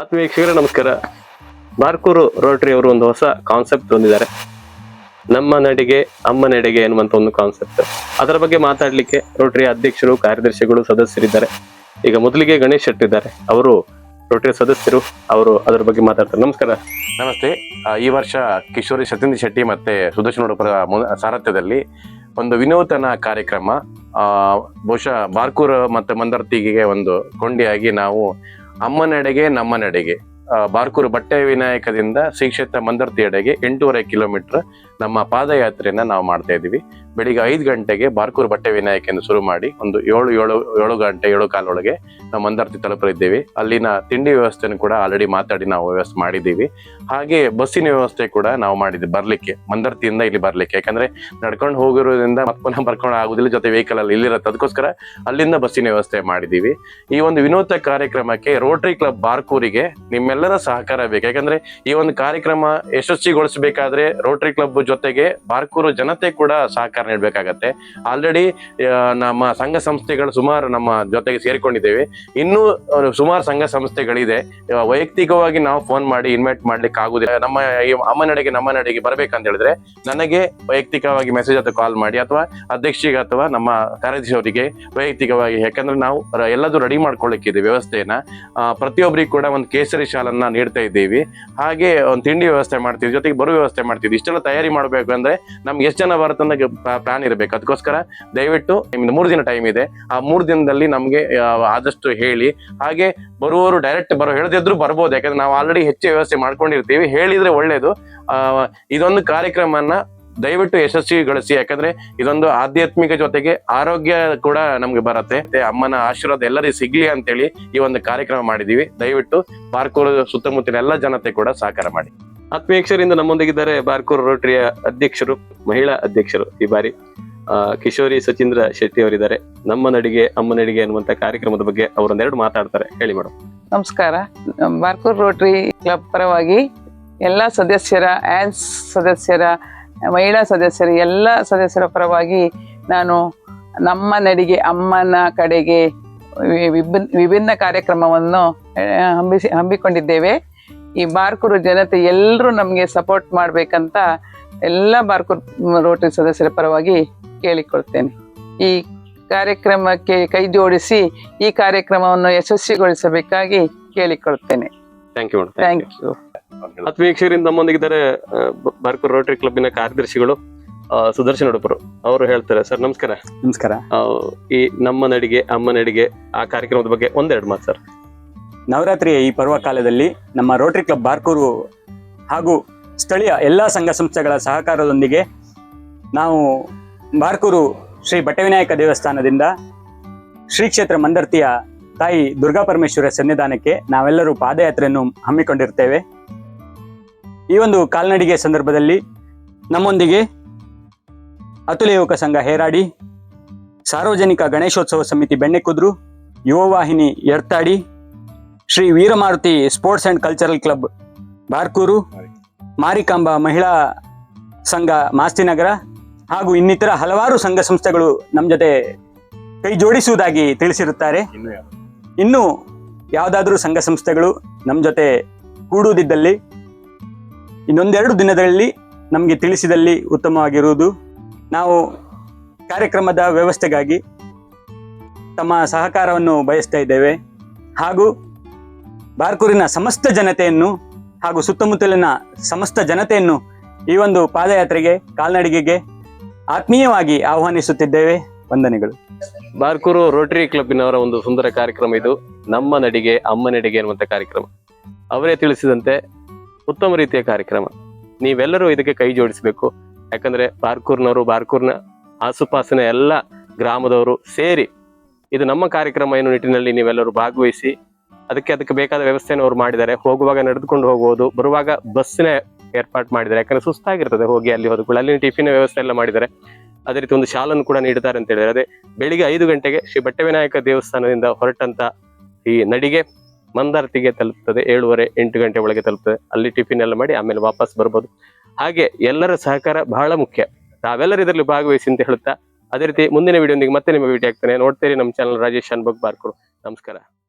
ಆತ್ಮೀಯ ನಮಸ್ಕಾರ. ಬಾರ್ಕೂರು ರೋಟರಿ ಅವರು ಒಂದು ಹೊಸ ಕಾನ್ಸೆಪ್ಟ್ ಹೊಂದಿದ್ದಾರೆ ನಮ್ಮ ನಡಿಗೆ, ಅಮ್ಮ ನಡೆಗೆ ಎನ್ನುವಂತ ಒಂದು ಕಾನ್ಸೆಪ್ಟ್ ಅದರ ಬಗ್ಗೆ ಮಾತಾಡ್ಲಿಕ್ಕೆ ರೋಟರಿ ಅಧ್ಯಕ್ಷರು, ಕಾರ್ಯದರ್ಶಿಗಳು, ಸದಸ್ಯರಿದ್ದಾರೆ. ಈಗ ಮೊದಲಿಗೆ ಗಣೇಶ್ ಶೆಟ್ಟಿ ಇದ್ದಾರೆ ಅವರು ರೋಟರಿ ಸದಸ್ಯರು, ಅವರು ಅದರ ಬಗ್ಗೆ ಮಾತಾಡ್ತಾರೆ. ನಮಸ್ಕಾರ. ನಮಸ್ತೆ. ಈ ವರ್ಷ ಕಿಶೋರಿ ಸತೀಂದ್ರ ಶೆಟ್ಟಿ ಮತ್ತೆ ಸುದರ್ಶನ ಉಡುಪರ ಸಾರಥ್ಯದಲ್ಲಿ ಒಂದು ವಿನೂತನ ಕಾರ್ಯಕ್ರಮ. ಬಹುಶಃ ಬಾರ್ಕೂರ್ ಮತ್ತು ಮಂದರ್ತಿಗೆ ಒಂದು ಕೊಂಡಿಯಾಗಿ ನಾವು ಅಮ್ಮನೆಡೆಗೆ ನಮ್ಮನಡೆಗೆ ಬಾರ್ಕೂರು ಬಟ್ಟೆ ವಿನಾಯಕದಿಂದ ಶ್ರೀ ಕ್ಷೇತ್ರ ಮಂದರ್ತಿ ಎಡೆಗೆ ಎಂಟೂವರೆ ಕಿಲೋಮೀಟರ್ ನಮ್ಮ ಪಾದಯಾತ್ರೆಯನ್ನ ನಾವು ಮಾಡ್ತಾ ಇದ್ದೀವಿ. ಬೆಳಿಗ್ಗೆ ಐದು ಗಂಟೆಗೆ ಬಾರ್ಕೂರು ಬಟ್ಟೆ ವಿನಾಯಕೆಯನ್ನು ಶುರು ಮಾಡಿ ಒಂದು ಏಳು ಏಳು ಏಳು ಗಂಟೆ, ಏಳು ಕಾಲೊಳಗೆ ನಾವು ಮಂದಾರ್ತಿ ತಲುಪಲಿದ್ದೀವಿ ಅಲ್ಲಿನ ತಿಂಡಿ ವ್ಯವಸ್ಥೆಯನ್ನು ಕೂಡ ಆಲ್ರೆಡಿ ಮಾತಾಡಿ ನಾವು ವ್ಯವಸ್ಥೆ ಮಾಡಿದ್ದೀವಿ. ಹಾಗೆ ಬಸ್ಸಿನ ವ್ಯವಸ್ಥೆ ಕೂಡ ನಾವು ಮಾಡಿದ್ವಿ ಬರ್ಲಿಕ್ಕೆ, ಮಂದಾರ್ತಿಯಿಂದ ಇಲ್ಲಿ ಬರ್ಲಿಕ್ಕೆ. ಯಾಕಂದ್ರೆ ನಡ್ಕೊಂಡು ಹೋಗಿರೋದ್ರಿಂದ ಮತ್ತೆ ಪುನಃ ಬರ್ಕೊಂಡು ಆಗುದಿಲ್ಲ, ಜೊತೆ ವೆಹಿಕಲ್ ಅಲ್ಲಿ ಇಲ್ಲಿರತ್ತೆ. ಅದಕ್ಕೋಸ್ಕರ ಅಲ್ಲಿಂದ ಬಸ್ಸಿನ ವ್ಯವಸ್ಥೆ ಮಾಡಿದ್ದೀವಿ. ಈ ಒಂದು ವಿನೂತ ಕಾರ್ಯಕ್ರಮಕ್ಕೆ ರೋಟರಿ ಕ್ಲಬ್ ಬಾರ್ಕೂರಿಗೆ ನಿಮ್ಮೆಲ್ಲರ ಸಹಕಾರ ಬೇಕು. ಯಾಕಂದ್ರೆ ಈ ಒಂದು ಕಾರ್ಯಕ್ರಮ ಯಶಸ್ವಿಗೊಳಿಸಬೇಕಾದ್ರೆ ರೋಟರಿ ಕ್ಲಬ್ ಜೊತೆಗೆ ಬಾರ್ಕೂರು ಜನತೆ ಕೂಡ ಸಹಕಾರ ನೀಡಬೇಕಾಗತ್ತೆ. ಆಲ್ರೆಡಿ ನಮ್ಮ ಸಂಘ ಸಂಸ್ಥೆಗಳು ಸುಮಾರು ನಮ್ಮ ಜೊತೆಗೆ ಸೇರಿಕೊಂಡಿದ್ದೇವೆ. ಇನ್ನೂ ಸುಮಾರು ಸಂಘ ಸಂಸ್ಥೆಗಳಿದೆ. ವೈಯಕ್ತಿಕವಾಗಿ ನಾವು ಫೋನ್ ಮಾಡಿ ಇನ್ವೈಟ್ ಮಾಡ್ಲಿಕ್ಕೆ ಆಗುದಿಲ್ಲ. ನಮ್ಮ ಅಮ್ಮ ನಡೆಗೆ ನಮ್ಮ ನಡೆಗೆ ಬರ್ಬೇಕಂತ ಹೇಳಿದ್ರೆ ನನಗೆ ವೈಯಕ್ತಿಕವಾಗಿ ಮೆಸೇಜ್ ಅಥವಾ ಕಾಲ್ ಮಾಡಿ ಅಥವಾ ಅಧ್ಯಕ್ಷರಿಗೆ ಅಥವಾ ನಮ್ಮ ಕಾರ್ಯದರ್ಶಿ ಅವರಿಗೆ ವೈಯಕ್ತಿಕವಾಗಿ. ಯಾಕಂದ್ರೆ ನಾವು ಎಲ್ಲದೂ ರೆಡಿ ಮಾಡ್ಕೊಳ್ಳಿಕ್ಕಿದೆ ವ್ಯವಸ್ಥೆಯನ್ನ. ಆ, ಪ್ರತಿಯೊಬ್ಬರಿಗೂ ಕೂಡ ಒಂದು ಕೇಸರಿ ಶಾಲನ್ನ ನೀಡ್ತಾ ಇದ್ದೀವಿ. ಹಾಗೆ ಒಂದು ತಿಂಡಿ ವ್ಯವಸ್ಥೆ ಮಾಡ್ತೀವಿ. ಜೊತೆಗೆ ಬರುವ ವ್ಯವಸ್ಥೆ ಮಾಡ್ತೀವಿ. ಇಷ್ಟೆಲ್ಲ ತಯಾರಿ ಮಾಡಬೇಕು ಅಂದ್ರೆ ನಮ್ಗೆ ಎಷ್ಟು ಜನ ಬರುತ್ತೆ ಬರುತ್ತಂತ ಪ್ಲಾನ್ ಇರಬೇಕು. ಅದಕ್ಕೋಸ್ಕರ ದಯವಿಟ್ಟು ನಿಮ್ದು ಮೂರು ದಿನ ಟೈಮ್ ಇದೆ. ಆ ಮೂರು ದಿನದಲ್ಲಿ ನಮಗೆ ಆದಷ್ಟು ಹೇಳಿ. ಹಾಗೆ ಬರುವವರು ಡೈರೆಕ್ಟ್ ಬರೋ, ಹೇಳದಿದ್ರು ಬರ್ಬೋದು. ಯಾಕಂದ್ರೆ ನಾವು ಆಲ್ರೆಡಿ ಹೆಚ್ಚು ವ್ಯವಸ್ಥೆ ಮಾಡ್ಕೊಂಡಿರ್ತೀವಿ. ಹೇಳಿದ್ರೆ ಒಳ್ಳೇದು. ಇದೊಂದು ಕಾರ್ಯಕ್ರಮನ ದಯವಿಟ್ಟು ಯಶಸ್ವಿಗೊಳಿಸಿ. ಯಾಕಂದ್ರೆ ಇದೊಂದು ಆಧ್ಯಾತ್ಮಿಕ ಜೊತೆಗೆ ಆರೋಗ್ಯ ಕೂಡ ನಮ್ಗೆ ಬರುತ್ತೆ. ಅಮ್ಮನ ಆಶೀರ್ವಾದ ಎಲ್ಲರಿಗೂ ಸಿಗ್ಲಿ ಅಂತೇಳಿ ಈ ಒಂದು ಕಾರ್ಯಕ್ರಮ ಮಾಡಿದೀವಿ. ದಯವಿಟ್ಟು ಪಾರ್ಕೂರ್, ಸುತ್ತಮುತ್ತಲಿನ ಎಲ್ಲ ಜನತೆ ಕೂಡ ಸಹಕಾರ ಮಾಡಿ. ಆತ್ಮೀಯ ವೀಕ್ಷಕರಿಂದ ನಮ್ಮೊಂದಿಗಿದ್ದಾರೆ ಬಾರ್ಕೂರು ರೋಟರಿಯ ಅಧ್ಯಕ್ಷರು, ಮಹಿಳಾ ಅಧ್ಯಕ್ಷರು ಈ ಬಾರಿ. ಕಿಶೋರಿ ಸಚೀಂದ್ರ ಶೆಟ್ಟಿ ಅವರಿದ್ದಾರೆ. ನಮ್ಮ ನಡಿಗೆ, ಅಮ್ಮ ನಡಿಗೆ ಅನ್ನುವಂತ ಕಾರ್ಯಕ್ರಮದ ಬಗ್ಗೆ ಅವರೊಂದೆರಡು ಮಾತಾಡ್ತಾರೆ. ಹೇಳಿ ಮೇಡಮ್ ನಮಸ್ಕಾರ. ಬಾರ್ಕೂರ್ ರೋಟರಿ ಕ್ಲಬ್ ಪರವಾಗಿ ಎಲ್ಲ ಸದಸ್ಯರ, ಆ್ಯನ್ಸ್ ಸದಸ್ಯರ, ಮಹಿಳಾ ಸದಸ್ಯರ, ಎಲ್ಲ ಸದಸ್ಯರ ಪರವಾಗಿ ನಾನು ನಮ್ಮ ನಡಿಗೆ, ಅಮ್ಮನ ಕಡೆಗೆ ವಿಭಿನ್ನ ಕಾರ್ಯಕ್ರಮವನ್ನು ಹಂಬಿಸಿ ಹಮ್ಮಿಕೊಂಡಿದ್ದೇವೆ ಈ ಬಾರ್ಕೂರು ಜನತೆ ಎಲ್ಲರೂ ನಮಗೆ ಸಪೋರ್ಟ್ ಮಾಡಬೇಕಂತ ಎಲ್ಲ ಬಾರ್ಕೂರ್ ರೋಟರಿ ಸದಸ್ಯರ ಪರವಾಗಿ ಕೇಳಿಕೊಳ್ತೇನೆ. ಈ ಕಾರ್ಯಕ್ರಮಕ್ಕೆ ಕೈ ಜೋಡಿಸಿ ಈ ಕಾರ್ಯಕ್ರಮವನ್ನು ಯಶಸ್ವಿಗೊಳಿಸಬೇಕಾಗಿ ಕೇಳಿಕೊಳ್ತೇನೆ. ಥ್ಯಾಂಕ್ ಯು ಥ್ಯಾಂಕ್ ಯು ವೀಕ್ಷಕರಿಂದ ನಮ್ಮೊಂದಿಗಿದ್ದಾರೆ ಬಾರ್ಕೂರ್ ರೋಟರಿ ಕ್ಲಬ್ಬಿನ ಕಾರ್ಯದರ್ಶಿಗಳು ಸುದರ್ಶನ್ ಉಡುಪರು. ಅವರು ಹೇಳ್ತಾರೆ ಸರ್ ನಮಸ್ಕಾರ. ನಮಸ್ಕಾರ. ಈ ನಮ್ಮ ನಡಿಗೆ ಅಮ್ಮ ನಡಿಗೆ ಆ ಕಾರ್ಯಕ್ರಮದ ಬಗ್ಗೆ ಒಂದೆರಡು ಮಾತು ಸರ್. ನವರಾತ್ರಿಯ ಈ ಪರ್ವಕಾಲದಲ್ಲಿ ನಮ್ಮ ರೋಟರಿ ಕ್ಲಬ್ ಬಾರ್ಕೂರು ಹಾಗೂ ಸ್ಥಳೀಯ ಎಲ್ಲ ಸಂಘ ಸಂಸ್ಥೆಗಳ ಸಹಕಾರದೊಂದಿಗೆ ನಾವು ಬಾರ್ಕೂರು ಶ್ರೀ ಬಟ್ಟವಿನಾಯಕ ದೇವಸ್ಥಾನದಿಂದ ಶ್ರೀ ಕ್ಷೇತ್ರ ಮಂದರ್ತಿಯ ತಾಯಿ ದುರ್ಗಾ ಪರಮೇಶ್ವರ ಸನ್ನಿಧಾನಕ್ಕೆ ನಾವೆಲ್ಲರೂ ಪಾದಯಾತ್ರೆಯನ್ನು ಹಮ್ಮಿಕೊಂಡಿರ್ತೇವೆ. ಈ ಒಂದು ಕಾಲ್ನಡಿಗೆ ಸಂದರ್ಭದಲ್ಲಿ ನಮ್ಮೊಂದಿಗೆ ಅತುಲ ಯುವಕ ಸಂಘ ಹೇರಾಡಿ, ಸಾರ್ವಜನಿಕ ಗಣೇಶೋತ್ಸವ ಸಮಿತಿ Bennekudru Yuvavahini Ertadi Shri Veeramaruti sports and cultural club, Barkur, Marikamba ಮಹಿಳಾ ಸಂಘ ಮಾಸ್ತಿನಗರ ಹಾಗೂ ಇನ್ನಿತರ ಹಲವಾರು ಸಂಘ ಸಂಸ್ಥೆಗಳು ನಮ್ಮ ಜೊತೆ ಕೈ ಜೋಡಿಸುವುದಾಗಿ ತಿಳಿಸಿರುತ್ತಾರೆ. ಇನ್ನು ಯಾವುದಾದ್ರೂ ಸಂಘ ಸಂಸ್ಥೆಗಳು ನಮ್ಮ ಜೊತೆ ಕೂಡುವುದಿದ್ದಲ್ಲಿ, ಇನ್ನೊಂದೆರಡು ದಿನದಲ್ಲಿ ನಮಗೆ ತಿಳಿಸಿದಲ್ಲಿ ಉತ್ತಮವಾಗಿರುವುದು. ನಾವು ಕಾರ್ಯಕ್ರಮದ ವ್ಯವಸ್ಥೆಗಾಗಿ ತಮ್ಮ ಸಹಕಾರವನ್ನು ಬಯಸ್ತಾ ಇದ್ದೇವೆ. ಹಾಗೂ ಬಾರ್ಕೂರಿನ ಸಮಸ್ತ ಜನತೆಯನ್ನು ಹಾಗೂ ಸುತ್ತಮುತ್ತಲಿನ ಸಮಸ್ತ ಜನತೆಯನ್ನು ಈ ಒಂದು ಪಾದಯಾತ್ರೆಗೆ, ಕಾಲ್ನಡಿಗೆಗೆ ಆತ್ಮೀಯವಾಗಿ ಆಹ್ವಾನಿಸುತ್ತಿದ್ದೇವೆ. ವಂದನೆಗಳು. ಬಾರ್ಕೂರು ರೋಟರಿ ಕ್ಲಬ್ಬಿನವರ ಒಂದು ಸುಂದರ ಕಾರ್ಯಕ್ರಮ ಇದು. ನಮ್ಮ ನಡಿಗೆ, ಅಮ್ಮ ನಡಿಗೆ ಅನ್ನುವಂಥ ಕಾರ್ಯಕ್ರಮ. ಅವರೇ ತಿಳಿಸಿದಂತೆ ಉತ್ತಮ ರೀತಿಯ ಕಾರ್ಯಕ್ರಮ. ನೀವೆಲ್ಲರೂ ಇದಕ್ಕೆ ಕೈ ಜೋಡಿಸಬೇಕು. ಯಾಕಂದ್ರೆ ಬಾರ್ಕೂರ್ನವರು, ಬಾರ್ಕೂರ್ನ ಆಸುಪಾಸಿನ ಎಲ್ಲ ಗ್ರಾಮದವರು ಸೇರಿ ಇದು ನಮ್ಮ ಕಾರ್ಯಕ್ರಮ ಎನ್ನುವ ನಿಟ್ಟಿನಲ್ಲಿ ನೀವೆಲ್ಲರೂ ಭಾಗವಹಿಸಿ ಅದಕ್ಕೆ ಅದಕ್ಕೆ ಬೇಕಾದ ವ್ಯವಸ್ಥೆಯನ್ನು ಅವ್ರು ಮಾಡಿದ್ದಾರೆ. ಹೋಗುವಾಗ ನಡೆದುಕೊಂಡು ಹೋಗುವುದು, ಬರುವಾಗ ಬಸ್ಸಿನ ಏರ್ಪಾಟ್ ಮಾಡಿದ್ದಾರೆ. ಯಾಕಂದ್ರೆ ಸುಸ್ತಾಗಿರ್ತದೆ ಹೋಗಿ ಅಲ್ಲಿ ಹೋದ ಅಲ್ಲಿ ಟಿಫಿನ್ ವ್ಯವಸ್ಥೆ ಎಲ್ಲ ಮಾಡಿದ್ದಾರೆ. ಅದೇ ರೀತಿ ಒಂದು ಶಾಲನ್ನು ಕೂಡ ನೀಡುತ್ತಾರೆ ಅಂತ ಹೇಳಿದ್ದಾರೆ. ಅದೇ ಬೆಳಿಗ್ಗೆ ಐದು ಗಂಟೆಗೆ ಶ್ರೀ ಬಟ್ಟೆವಿನಾಯಕ ದೇವಸ್ಥಾನದಿಂದ ಹೊರಟಂತ ಈ ನಡಿಗೆ ಮಂದಾರತಿಗೆ ತಲುಪ್ತದೆ. ಏಳುವರೆ ಎಂಟು ಗಂಟೆ ಒಳಗೆ ತಲುಪ್ತದೆ. ಅಲ್ಲಿ ಟಿಫಿನ್ ಎಲ್ಲ ಮಾಡಿ ಆಮೇಲೆ ವಾಪಸ್ ಬರ್ಬೋದು. ಹಾಗೆ ಎಲ್ಲರ ಸಹಕಾರ ಬಹಳ ಮುಖ್ಯ. ತಾವೆಲ್ಲರೂ ಇದರಲ್ಲಿ ಭಾಗವಹಿಸಿ ಅಂತ ಹೇಳುತ್ತಾ, ಅದೇ ರೀತಿ ಮುಂದಿನ ವಿಡಿಯೋಂದಿಗೆ ಮತ್ತೆ ನಿಮಗೆ ಭೇಟಿ ಆಗ್ತಾನೆ. ನೋಡ್ತೀರಿ ನಮ್ಮ ಚಾನಲ್ ರಾಜೇಶ್ ಅನ್ಬಗ್ ಬಾರ್ಕರು. ನಮಸ್ಕಾರ.